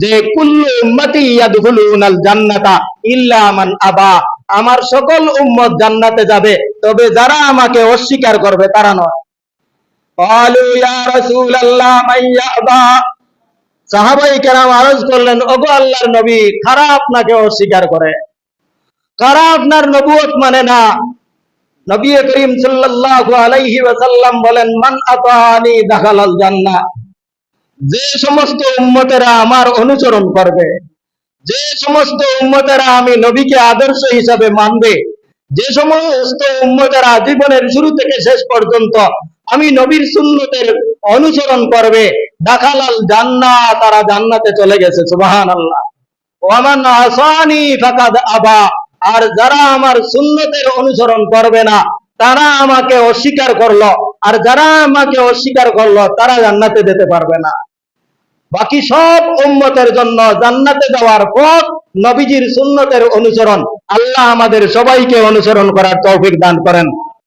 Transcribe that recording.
যে কুল্লু উম্মতি ইয়াদখুলুনাল জান্নাতা ইল্লা মান আবা। আমার সকল উম্মত জান্নাতে যাবে, তবে যারা আমাকে অস্বীকার করবে তারা নয়। ক্বালু ইয়া রাসূলুল্লাহ মান ইয়াবা। সাহাবাই কেরাম আরজ করলেন, ওগো আল্লাহর নবী, কারা আপনাকে অস্বীকার করে? কারা আপনার নবুয়ত মানে না? নবী করিম সাল্লাল্লাহু আলাইহি ওয়াসাল্লাম বলেন, মান আতানি দাখালাল জান্নাহ। যে সমস্ত উম্মতেরা আমার অনুসরণ করবে, যে সমস্ত উম্মতেরা আমি নবীকে আদর্শ হিসাবে মানবে, যে সমস্ত উম্মতেরা জীবনের শুরু থেকে শেষ পর্যন্ত আমি নবীর সুন্নতের অনুসরণ করবে, দাখালাল জান্নাহ তারা জান্নাতে চলে গেছে, সুবহানাল্লাহ। ওয়ামান আসানি ফাকাদ আবা, আর যারা আমার সুন্নতের অনুসরণ করবে না, তারা আমাকে অস্বীকার করল, আর যারা আমাকে অস্বীকার করল, তারা জান্নাতে যেতে পারবে না। বাকি সব উম্মতের জন্য জান্নাতে যাওয়ার পথ নবীজির সুন্নতের অনুসরণ। আল্লাহ আমাদের সবাইকে অনুসরণ করার তৌফিক দান করেন।